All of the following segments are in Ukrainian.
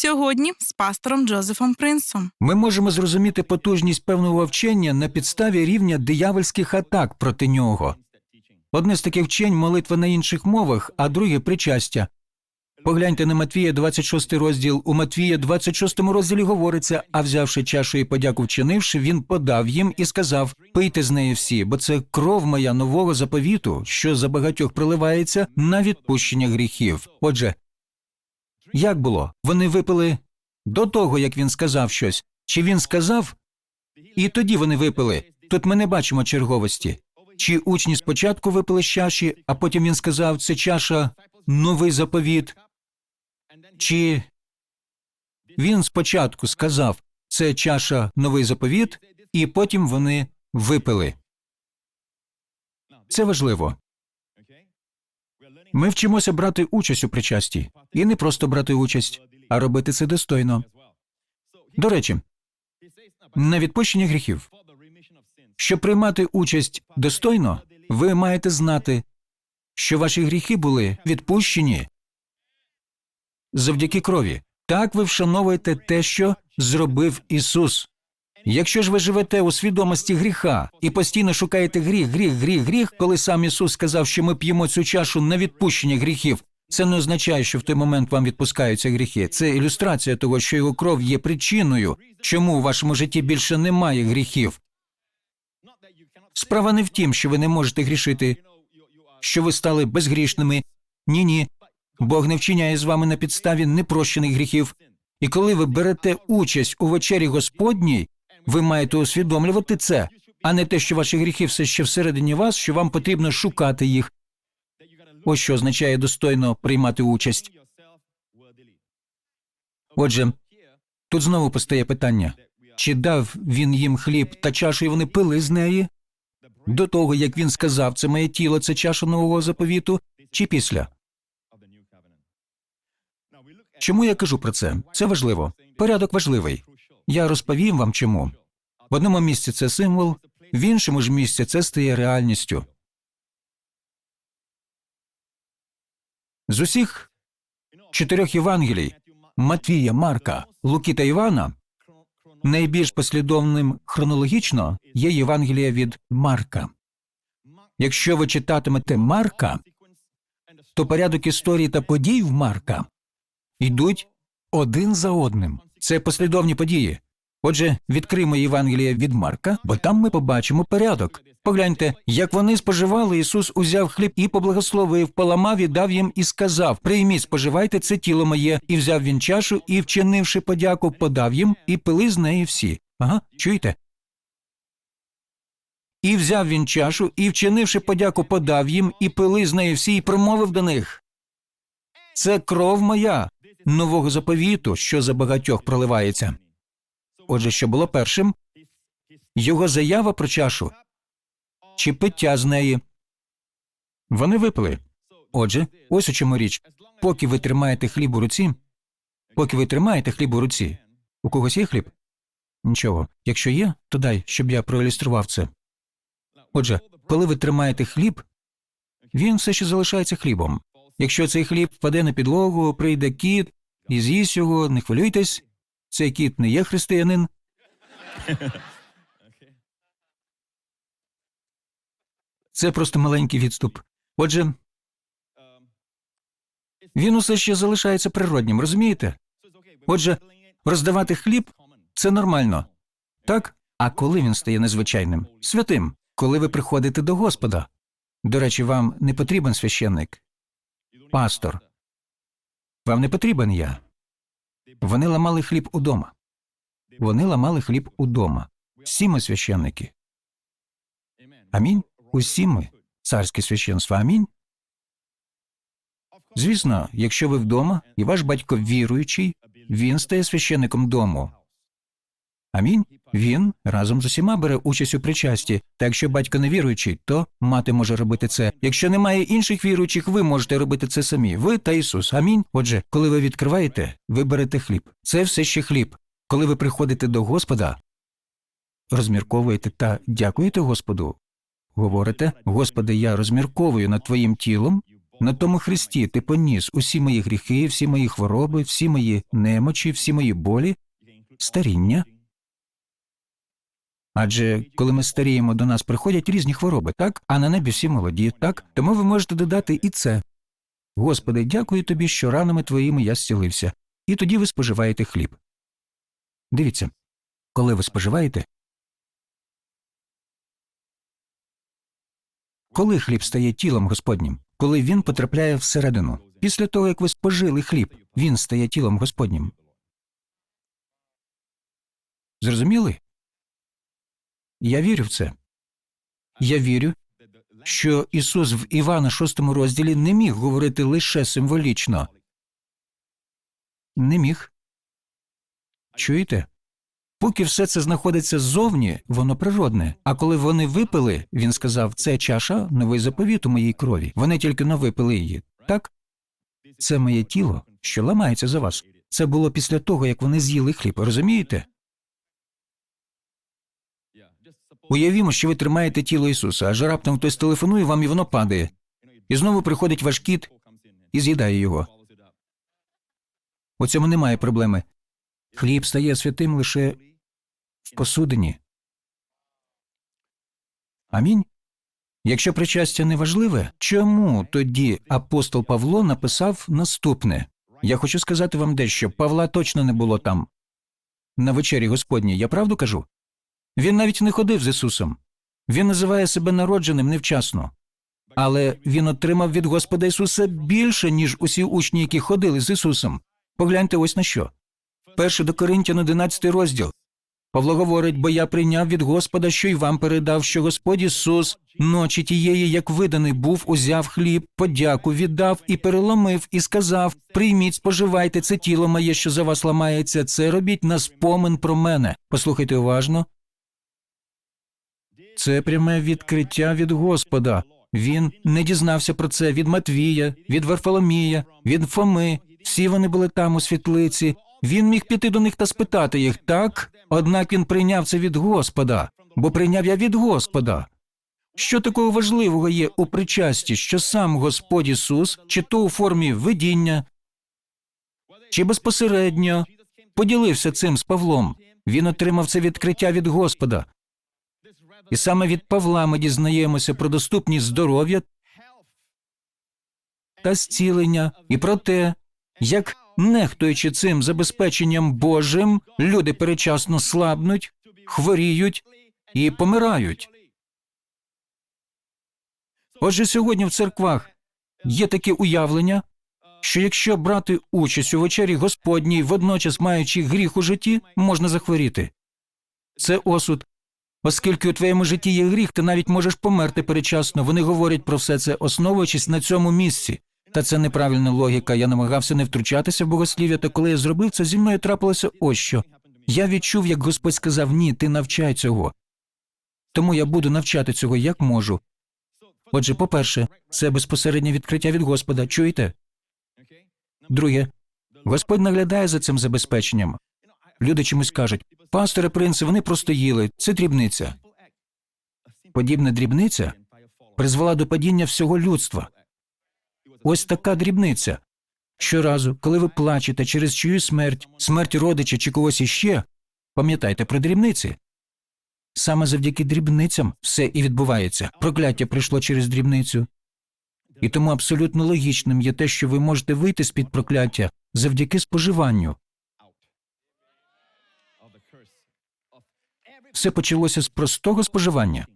Сьогодні з пастором Джозефом Принсом. Ми можемо зрозуміти потужність певного вчення на підставі рівня диявольських атак проти нього. Одне з таких вчень молитва на інших мовах, а друге причастя. Погляньте на Матвія 26 розділ. У Матвія 26 розділі говориться, а взявши чашу і подяку вчинивши, він подав їм і сказав: Пийте з неї всі, бо це кров моя нового заповіту, що за багатьох приливається на відпущення гріхів. Отже, як було? Вони випили до того, як він сказав щось. Чи він сказав, і тоді вони випили. Тут ми не бачимо черговості. Чи учні спочатку випили з чаші, а потім він сказав, це чаша новий заповіт. Чи він спочатку сказав, це чаша новий заповіт, і потім вони випили. Це важливо. Ми вчимося брати участь у причасті, і не просто брати участь, а робити це достойно. До речі, на відпущення гріхів. Щоб приймати участь достойно, ви маєте знати, що ваші гріхи були відпущені завдяки крові. Так ви вшановуєте те, що зробив Ісус. Якщо ж ви живете у свідомості гріха і постійно шукаєте гріх, гріх, гріх, гріх, коли сам Ісус сказав, що ми п'ємо цю чашу на відпущення гріхів, це не означає, що в той момент вам відпускаються гріхи. Це ілюстрація того, що його кров є причиною, чому у вашому житті більше немає гріхів. Справа не в тім, що ви не можете грішити, що ви стали безгрішними. Ні, ні. Бог не вчиняє з вами на підставі непрощених гріхів. І коли ви берете участь у вечері Господній, ви маєте усвідомлювати це, а не те, що ваші гріхи все ще всередині вас, що вам потрібно шукати їх. Ось що означає достойно приймати участь. Отже, тут знову постає питання: чи дав він їм хліб та чашу, і вони пили з неї? До того, як він сказав, це моє тіло, це чаша нового заповіту, чи після? Чому я кажу про це? Це важливо. Порядок важливий. Я розповім вам чому. В одному місці це символ, в іншому ж місці це стає реальністю. З усіх чотирьох Євангелій Матвія, Марка, Луки та Івана найбільш послідовним хронологічно є Євангелія від Марка. Якщо ви читатимете Марка, то порядок історії та подій в Марка йдуть один за одним. Це послідовні події. Отже, відкриємо Євангеліє від Марка, бо там ми побачимо порядок. Погляньте, як вони споживали, Ісус узяв хліб і поблагословив, поламав і дав їм і сказав: Прийміть, споживайте це тіло моє, і взяв він чашу, і, вчинивши подяку, подав їм, і пили з неї всі. Ага, чуєте? І взяв він чашу, і, вчинивши подяку, подав їм, і пили з неї всі, і промовив до них. Це кров моя, нового заповіту, що за багатьох проливається. Отже, що було першим? Його заява про чашу чи пиття з неї. Вони випили. Отже, ось у чому річ. Поки ви тримаєте хліб у руці, поки ви тримаєте хліб у руці, у когось є хліб? Нічого. Якщо є, то дай, щоб я проілюстрував це. Отже, коли ви тримаєте хліб, він все ще залишається хлібом. Якщо цей хліб впаде на підлогу, прийде кіт і з'їсть його, не хвилюйтесь, цей кіт не є християнин. Це просто маленький відступ. Отже, він усе ще залишається природнім, розумієте? Отже, роздавати хліб це нормально. Так? А коли він стає незвичайним? Святим, коли ви приходите до Господа. До речі, вам не потрібен священник, пастор. Вам не потрібен я. Вони ламали хліб удома. Вони ламали хліб удома. Всі ми священники. Амінь. Усі ми царське священство. Амінь. Звісно, якщо ви вдома і ваш батько віруючий, він стає священником дому. Амінь. Він разом з усіма бере участь у причасті. Та якщо батько не віруючий, то мати може робити це. Якщо немає інших віруючих, ви можете робити це самі. Ви та Ісус. Амінь. Отже, коли ви відкриваєте, ви берете хліб. Це все ще хліб. Коли ви приходите до Господа, розмірковуєте та дякуєте Господу. Говорите, Господи, я розмірковую над Твоїм тілом, На тому Христі ти поніс усі мої гріхи, всі мої хвороби, всі мої немочі, всі мої болі, старіння. Адже коли ми старіємо, до нас приходять різні хвороби, так? А на небі всі молоді, так? Тому ви можете додати і це. Господи, дякую тобі, що ранами твоїми я зцілився. І тоді ви споживаєте хліб. Дивіться, коли ви споживаєте, коли хліб стає тілом Господнім, коли він потрапляє всередину, після того, як ви спожили хліб, він стає тілом Господнім. Зрозуміли? Я вірю в це. Я вірю, що Ісус в Івана 6 розділі не міг говорити лише символічно. Не міг. Чуєте? Поки все це знаходиться ззовні, воно природне. А коли вони випили, він сказав, це чаша новий заповіт у моїй крові. Вони тільки но випили її. Так? Це моє тіло, що ламається за вас. Це було після того, як вони з'їли хліб, розумієте? Уявімо, що ви тримаєте тіло Ісуса, аж раптом хтось телефонує вам і воно падає. І знову приходить ваш кіт і з'їдає його. У цьому немає проблеми. Хліб стає святим лише в посудині. Амінь. Якщо причастя не важливе, чому тоді апостол Павло написав наступне? Я хочу сказати вам дещо. Павла точно не було там. На вечері Господній, я правду кажу? Він навіть не ходив з Ісусом. Він називає себе народженим невчасно. Але він отримав від Господа Ісуса більше, ніж усі учні, які ходили з Ісусом. Погляньте ось на що. Перше до Коринтян 11 розділ. Павло говорить, бо я прийняв від Господа, що й вам передав, що Господь Ісус ночі тієї, як виданий був, узяв хліб, подяку віддав і переломив, і сказав: Прийміть, споживайте це тіло моє, що за вас ламається, це робіть на спомин про мене. Послухайте уважно. Це пряме відкриття від Господа. Він не дізнався про це від Матвія, від Варфоломія, від Фоми. Всі вони були там у світлиці. Він міг піти до них та спитати їх так, однак він прийняв це від Господа, бо прийняв я від Господа. Що такого важливого є у причасті, що сам Господь Ісус, чи то у формі видіння, чи безпосередньо поділився цим з Павлом. Він отримав це відкриття від Господа. І саме від Павла ми дізнаємося про доступність здоров'я та зцілення і про те, як, нехтуючи цим забезпеченням Божим, люди перечасно слабнуть, хворіють і помирають. Отже, сьогодні в церквах є таке уявлення, що якщо брати участь у вечері Господній, водночас маючи гріх у житті, можна захворіти. Це осуд. Оскільки у твоєму житті є гріх, ти навіть можеш померти передчасно. Вони говорять про все це, основуючись на цьому місці. Та це неправильна логіка. Я намагався не втручатися в богослів'я, та коли я зробив це, зі мною трапилося ось що. Я відчув, як Господь сказав: ні, ти навчай цього. Тому я буду навчати цього як можу. Отже, по-перше, це безпосереднє відкриття від Господа. Чуєте? Друге, Господь наглядає за цим забезпеченням. Люди чомусь кажуть, пастори принци, вони просто їли, це дрібниця. Подібна дрібниця призвела до падіння всього людства. Ось така дрібниця. Щоразу, коли ви плачете через чию смерть, смерть родича чи когось іще, пам'ятайте про дрібниці. Саме завдяки дрібницям все і відбувається. Прокляття прийшло через дрібницю. І тому абсолютно логічним є те, що ви можете вийти з під прокляття завдяки споживанню. Все почалося з простого споживання.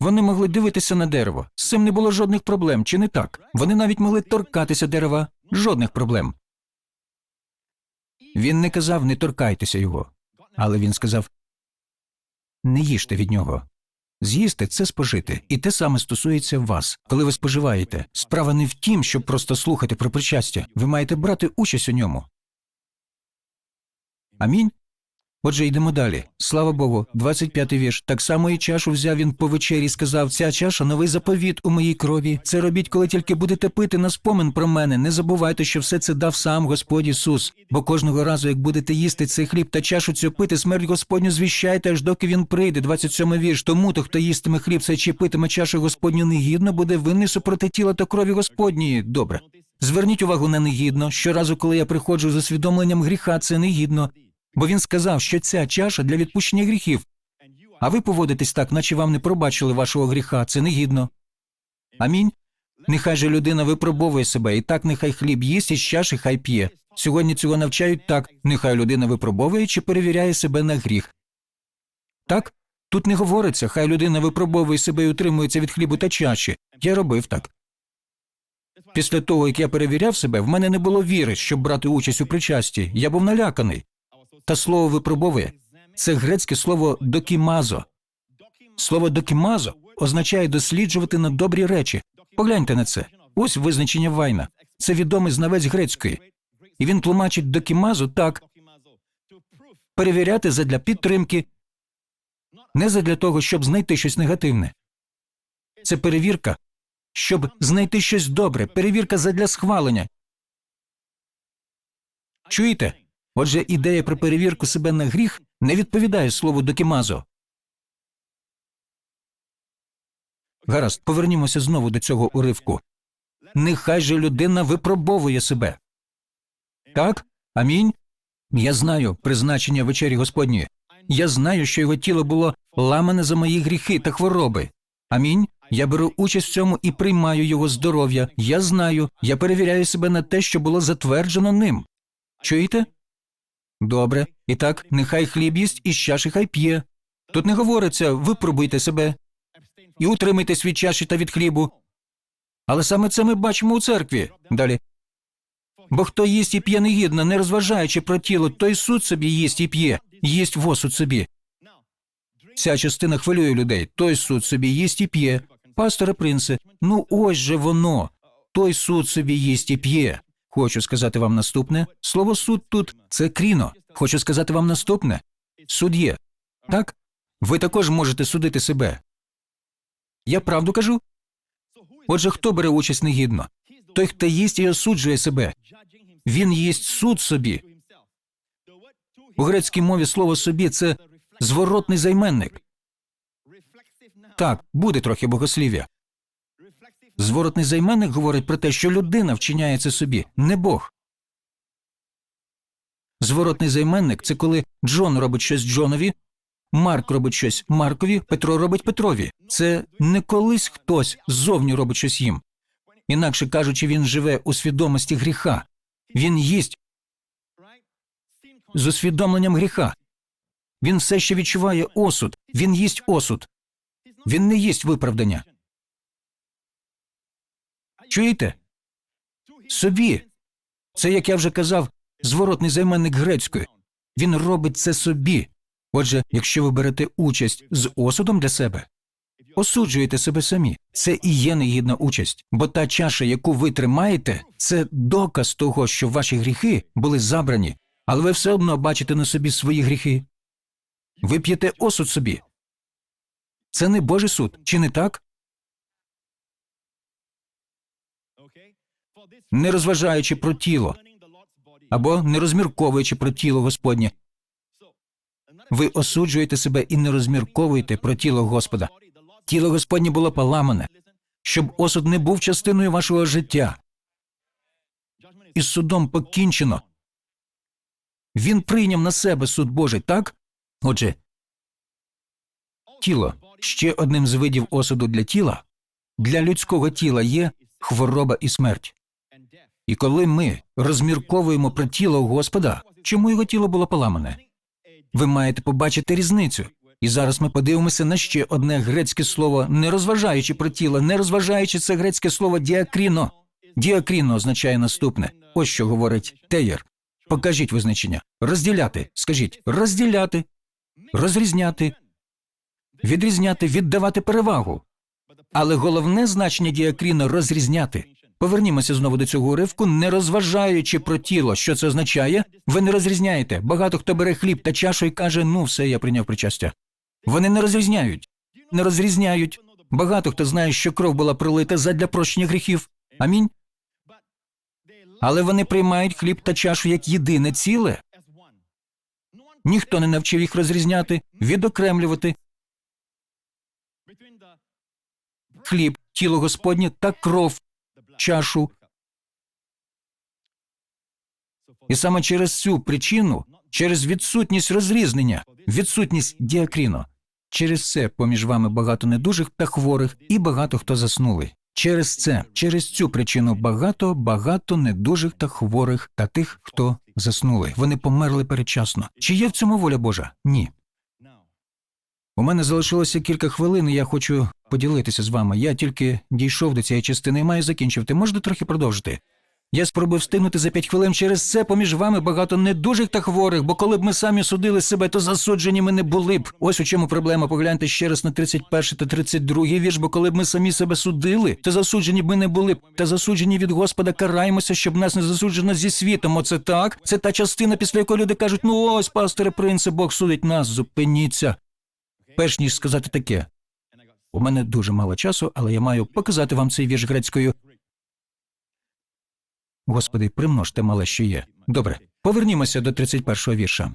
Вони могли дивитися на дерево. З цим не було жодних проблем, чи не так? Вони навіть могли торкатися дерева, жодних проблем. Він не казав не торкайтеся його, але він сказав не їжте від нього. З'їсти це спожити, і те саме стосується вас. Коли ви споживаєте, справа не в тім, щоб просто слухати про причастя. Ви маєте брати участь у ньому. Амінь. Отже, йдемо далі. Слава Богу, 25-й вірш. Так само і чашу взяв він по вечері сказав: Ця чаша новий заповіт у моїй крові. Це робіть, коли тільки будете пити на спомин про мене. Не забувайте, що все це дав сам Господь Ісус. Бо кожного разу, як будете їсти цей хліб та чашу цю пити, смерть Господню звіщайте, аж доки він прийде. 27 вірш. Тому то, хто їстиме хліб цей чи питиме чашу Господню негідно, буде винний супроти тіла та крові Господньої. Добре. Зверніть увагу на негідно. Щоразу, коли я приходжу з усвідомленням гріха, це негідно. Бо він сказав, що ця чаша для відпущення гріхів. А ви поводитесь так, наче вам не пробачили вашого гріха, це негідно. Амінь. Нехай же людина випробовує себе, і так нехай хліб їсть і з чаші хай п'є. Сьогодні цього навчають так, нехай людина випробовує чи перевіряє себе на гріх. Так? Тут не говориться, хай людина випробовує себе і утримується від хлібу та чаші. Я робив так. Після того, як я перевіряв себе, в мене не було віри, щоб брати участь у причасті. Я був наляканий. Та слово випробовує це грецьке слово докімазо. Слово докімазо означає досліджувати на добрі речі. Погляньте на це. Ось визначення Вайна. Це відомий знавець грецької. І він тлумачить докімазу так перевіряти задля підтримки, не задля того, щоб знайти щось негативне. Це перевірка, щоб знайти щось добре, перевірка задля схвалення. Чуєте? Отже, ідея про перевірку себе на гріх не відповідає слову докімазо. Гаразд, повернімося знову до цього уривку. Нехай же людина випробовує себе. Так? Амінь. Я знаю призначення вечері Господньої. Я знаю, що його тіло було ламане за мої гріхи та хвороби. Амінь. Я беру участь в цьому і приймаю його здоров'я. Я знаю, я перевіряю себе на те, що було затверджено ним. Чуєте? Добре. І так, нехай хліб їсть і з чаші хай п'є. Тут не говориться випробуйте себе і утримайтесь від чаші та від хлібу. Але саме це ми бачимо у церкві. Далі. Бо хто їсть і п'є негідно, не розважаючи про тіло, той суд собі їсть і п'є, їсть в осуд собі. Ця частина хвилює людей. Той суд собі їсть і п'є. Пасторе принце, ну ось же воно. Той суд собі їсть і п'є. Хочу сказати вам наступне. Слово суд тут це кріно. Хочу сказати вам наступне. Суд є. Так? Ви також можете судити себе. Я правду кажу? Отже, хто бере участь негідно? Той, хто їсть і осуджує себе. Він їсть суд собі. У грецькій мові слово собі це зворотний займенник. Так, буде трохи богослів'я. Зворотний займенник говорить про те, що людина вчиняє це собі, не Бог. Зворотний займенник це коли Джон робить щось Джонові, Марк робить щось Маркові, Петро робить Петрові. Це не колись хтось ззовні робить щось їм. Інакше кажучи, він живе у свідомості гріха. Він їсть з усвідомленням гріха. Він все ще відчуває осуд, він їсть осуд. Він не їсть виправдання. Чуєте? Собі. Це, як я вже казав, зворотний займенник грецької. Він робить це собі. Отже, якщо ви берете участь з осудом для себе, осуджуєте себе самі. Це і є негідна участь, бо та чаша, яку ви тримаєте, це доказ того, що ваші гріхи були забрані, але ви все одно бачите на собі свої гріхи. Ви п'єте осуд собі. Це не Божий суд, чи не так? Не розважаючи про тіло або не розмірковуючи про тіло Господнє. Ви осуджуєте себе і не розмірковуєте про тіло Господа. Тіло Господнє було поламане, щоб осуд не був частиною вашого життя. Із судом покінчено. Він прийняв на себе суд Божий, так? Отже, тіло ще одним з видів осуду для тіла. Для людського тіла є хвороба і смерть. І коли ми розмірковуємо про тіло Господа, чому його тіло було поламане? Ви маєте побачити різницю. І зараз ми подивимося на ще одне грецьке слово, не розважаючи про тіло, не розважаючи це грецьке слово діакріно. Діакріно означає наступне. Ось що говорить Теєр. Покажіть визначення. Розділяти. Скажіть, розділяти, розрізняти, відрізняти, віддавати перевагу. Але головне значення діакріно розрізняти. Повернімося знову до цього уривку, не розважаючи про тіло, що це означає, ви не розрізняєте. Багато хто бере хліб та чашу і каже: ну, все, я прийняв причастя. Вони не розрізняють, не розрізняють. Багато хто знає, що кров була пролита задля прощення гріхів. Амінь. Але вони приймають хліб та чашу як єдине ціле. Ніхто не навчив їх розрізняти, відокремлювати хліб, тіло Господнє та кров, чашу. І саме через цю причину, через відсутність розрізнення, відсутність діакріно, через це поміж вами багато недужих та хворих, і багато хто заснули. Через це, через цю причину багато, багато недужих та хворих та тих, хто заснули. Вони померли передчасно. Чи є в цьому воля Божа? Ні. У мене залишилося кілька хвилин, і я хочу поділитися з вами. Я тільки дійшов до цієї частини і маю закінчувати. Можете трохи продовжити? Я спробую встигнути за п'ять хвилин. Через це поміж вами багато недужих та хворих, бо коли б ми самі судили себе, то засуджені ми не були б. Ось у чому проблема. Погляньте ще раз на 31 та 32 вірш, бо коли б ми самі себе судили, то засуджені б ми не були б. Та засуджені від Господа караємося, щоб нас не засуджено зі світом. Оце так. Це та частина, після якої люди кажуть: ну ось, пасторе принце, Бог судить нас, зупиніться. Перш ніж сказати таке, у мене дуже мало часу, але я маю показати вам цей вірш грецькою. Господи, примножте мале, що є. Добре, повернімося до 31-го вірша.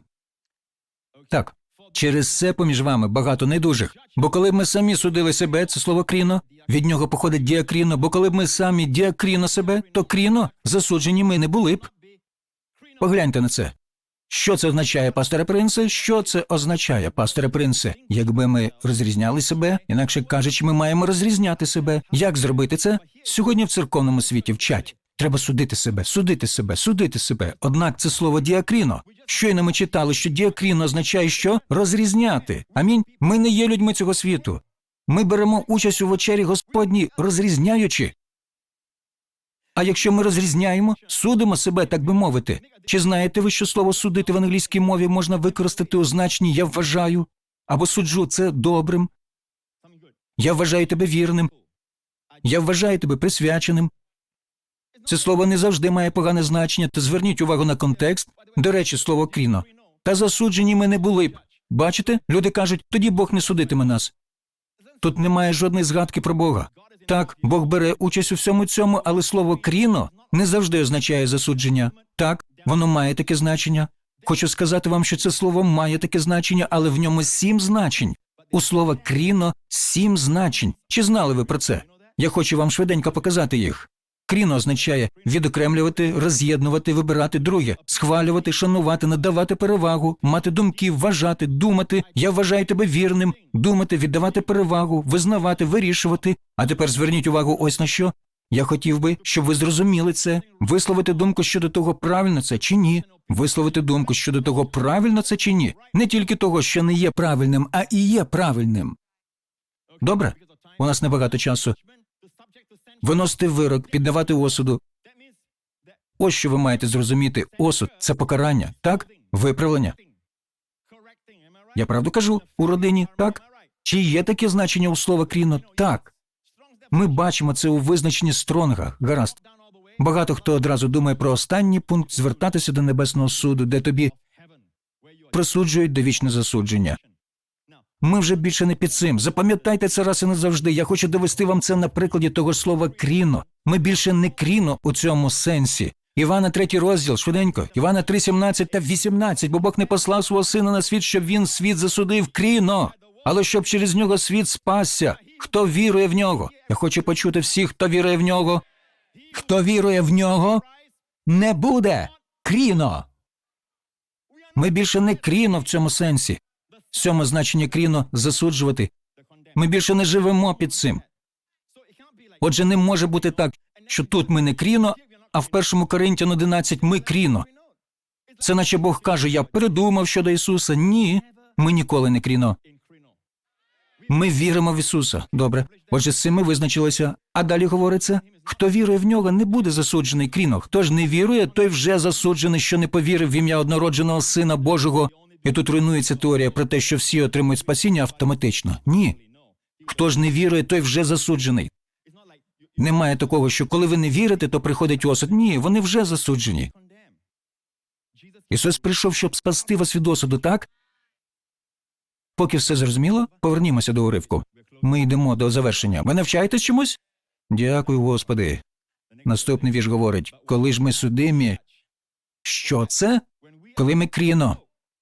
Так, через це поміж вами багато недужих. Бо коли б ми самі судили себе, це слово кріно, від нього походить діакріно, бо коли б ми самі діакріно себе, то кріно засуджені ми не були б. Погляньте на це. Що це означає, пасторе принце? Що це означає, пасторе принце? Якби ми розрізняли себе, інакше кажучи, ми маємо розрізняти себе. Як зробити це? Сьогодні в церковному світі вчать. Треба судити себе, судити себе, судити себе. Однак це слово діакріно. Щойно ми читали, що діакріно означає що? Розрізняти. Амінь. Ми не є людьми цього світу. Ми беремо участь у вечері Господній, розрізняючи. А якщо ми розрізняємо, судимо себе, так би мовити. Чи знаєте ви, що слово судити в англійській мові можна використати у значенні я вважаю або суджу це добрим? Я вважаю тебе вірним. Я вважаю тебе присвяченим. Це слово не завжди має погане значення, та зверніть увагу на контекст. До речі, слово кріно. Та засуджені ми не були б. Бачите? Люди кажуть, тоді Бог не судитиме нас. Тут немає жодної згадки про Бога. Так, Бог бере участь у всьому цьому, але слово кріно не завжди означає засудження. Так, воно має таке значення. Хочу сказати вам, що це слово має таке значення, але в ньому сім значень. У слова кріно сім значень. Чи знали ви про це? Я хочу вам швиденько показати їх. Кріно означає відокремлювати, роз'єднувати, вибирати друге, схвалювати, шанувати, надавати перевагу, мати думки, вважати, думати. Я вважаю тебе вірним, думати, віддавати перевагу, визнавати, вирішувати. А тепер зверніть увагу ось на що. Я хотів би, щоб ви зрозуміли це, висловити думку щодо того, правильно це чи ні. Висловити думку щодо того, правильно це чи ні. Не тільки того, що не є правильним, а і є правильним. Добре? У нас небагато часу. Виносити вирок, піддавати осуду. Ось що ви маєте зрозуміти. Осуд це покарання, так? Виправлення. Я правду кажу у родині, так? Чи є таке значення у слова кріно? Так. Ми бачимо це у визначенні стронга. Гаразд. Багато хто одразу думає про останній пункт звертатися до небесного суду, де тобі присуджують довічне засудження. Ми вже більше не під цим. Запам'ятайте це раз і назавжди. Я хочу довести вам це на прикладі того слова кріно. Ми більше не кріно у цьому сенсі. Івана, третій розділ, швиденько. Івана 3, 17 та 18, бо Бог не послав свого сина на світ, щоб він світ засудив кріно, але щоб через нього світ спасся. Хто вірує в нього? Я хочу почути всіх, хто вірує в нього. Хто вірує в нього, не буде кріно. Ми більше не кріно в цьому сенсі. Сьоме значення кріно засуджувати. Ми більше не живемо під цим. Отже, не може бути так, що тут ми не кріно, а в першому Коринтян 11 ми кріно. Це наче Бог каже, я передумав щодо Ісуса. Ні, ми ніколи не кріно. Ми віримо в Ісуса. Добре. Отже, з цим ми визначилися. А далі говориться: хто вірує в нього, не буде засуджений кріно. Хто ж не вірує, той вже засуджений, що не повірив в ім'я однородженого Сина Божого. І тут руйнується теорія про те, що всі отримують спасіння автоматично. Ні. Хто ж не вірує, той вже засуджений. Немає такого, що коли ви не вірите, то приходить осуд. Ні, вони вже засуджені. Ісус прийшов, щоб спасти вас від осуду, так? Поки все зрозуміло, повернімося до уривку. Ми йдемо до завершення. Ви навчаєтесь чомусь? Дякую, Господи. Наступний вірш говорить: коли ж ми судимі, що це? Коли ми кріно.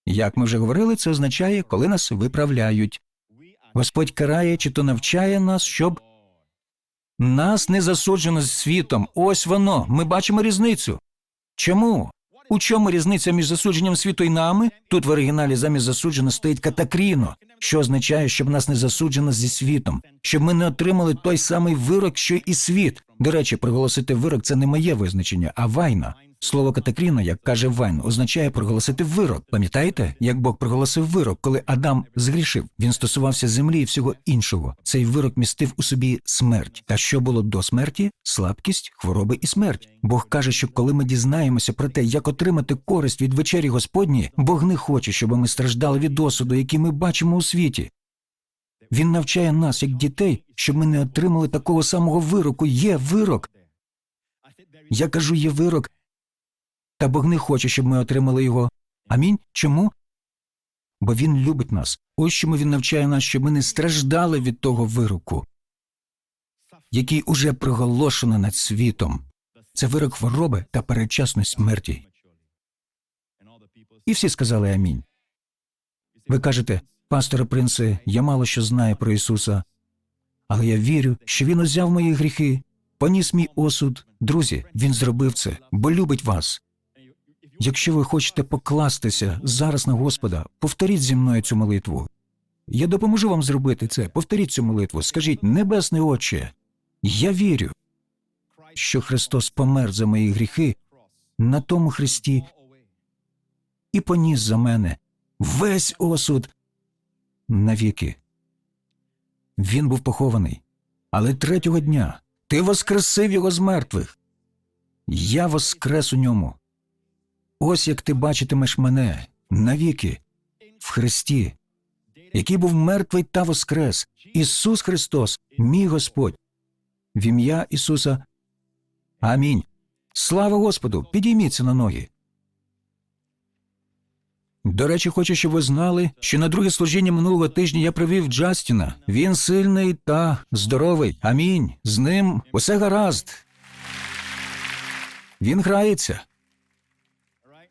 Як ми вже говорили, це означає, коли нас виправляють. Господь карає чи то навчає нас, щоб нас не засуджено з світом. Ось воно. Ми бачимо різницю. Чому? У чому різниця між засудженням світу і нами? Тут в оригіналі замість засуджено стоїть катакріно, що означає, щоб нас не засуджено зі світом, щоб ми не отримали той самий вирок, що і світ. До речі, проголосити вирок це не моє визначення, а вайна. Слово катакріно, як каже Вайн, означає проголосити вирок. Пам'ятаєте, як Бог проголосив вирок, коли Адам згрішив? Він стосувався землі і всього іншого. Цей вирок містив у собі смерть. Та що було до смерті? Слабкість, хвороби і смерть. Бог каже, що коли ми дізнаємося про те, як отримати користь від вечері Господні, Бог не хоче, щоб ми страждали від осуду, який ми бачимо у світі. Він навчає нас, як дітей, щоб ми не отримали такого самого вироку. Є вирок. Я кажу, є вирок, та Бог не хоче, щоб ми отримали його. Амінь. Чому? Бо Він любить нас. Ось чому він навчає нас, щоб ми не страждали від того вироку, який уже проголошено над світом. Це вирок хвороби та передчасної смерті. І всі сказали амінь. Ви кажете, пасторе принце, я мало що знаю про Ісуса, але я вірю, що Він узяв мої гріхи, поніс мій осуд. Друзі, Він зробив це, бо любить вас. Якщо ви хочете покластися зараз на Господа, повторіть зі мною цю молитву. Я допоможу вам зробити це. Повторіть цю молитву. Скажіть, Небесний Отче, я вірю, що Христос помер за мої гріхи на тому Христі і поніс за мене весь осуд навіки. Він був похований, але третього дня ти воскресив його з мертвих. Я воскрес у ньому. Ось як ти бачитимеш мене навіки в Христі, який був мертвий та воскрес. Ісус Христос, мій Господь. В ім'я Ісуса. Амінь. Слава Господу! Підійміться на ноги. До речі, хочу, щоб ви знали, що на друге служіння минулого тижня я привів Джастіна. Він сильний та здоровий. Амінь. З ним усе гаразд. Він грається.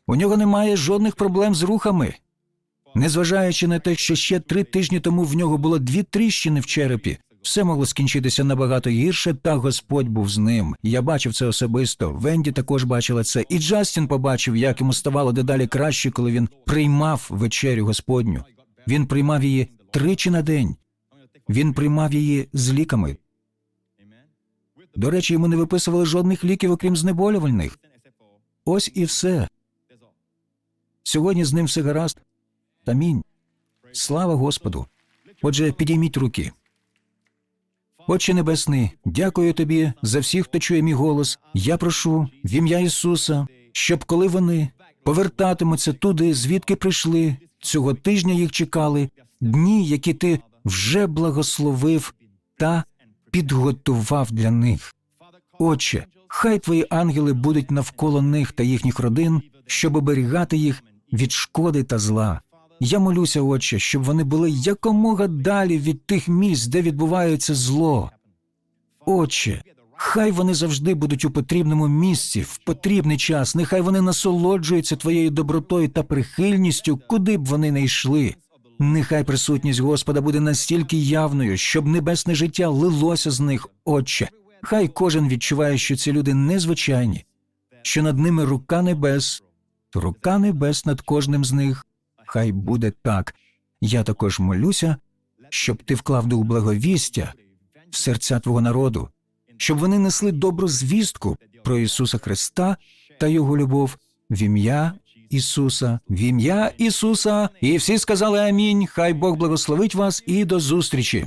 У нього немає жодних проблем з рухами. Незважаючи на те, що ще три тижні тому в нього було дві тріщини в черепі, все могло скінчитися набагато гірше, та Господь був з ним. Я бачив це особисто. Венді також бачила це, і Джастін побачив, як йому ставало дедалі краще, коли він приймав вечерю Господню. Він приймав її тричі на день. Він приймав її з ліками. До речі, йому не виписували жодних ліків, окрім знеболювальних. Ось і все. Сьогодні з ним все гаразд. Амінь. Слава Господу. Отже, підійміть руки. Отче Небесний, дякую тобі за всіх, хто чує мій голос. Я прошу в ім'я Ісуса, щоб коли вони повертатимуться туди, звідки прийшли, цього тижня їх чекали, дні, які ти вже благословив та підготував для них. Отче, хай твої ангели будуть навколо них та їхніх родин, щоб оберігати їх від шкоди та зла. Я молюся, Отче, щоб вони були якомога далі від тих місць, де відбувається зло. Отче, хай вони завжди будуть у потрібному місці, в потрібний час, нехай вони насолоджуються твоєю добротою та прихильністю, куди б вони не йшли. Нехай присутність Господа буде настільки явною, щоб небесне життя лилося з них, Отче. Хай кожен відчуває, що ці люди незвичайні, що над ними рука небес, рука небес над кожним з них. Хай буде так. Я також молюся, щоб ти вклав дух благовістя в серця твого народу, щоб вони несли добру звістку про Ісуса Христа та Його любов в ім'я Ісуса, в ім'я Ісуса. І всі сказали амінь. Хай Бог благословить вас і до зустрічі.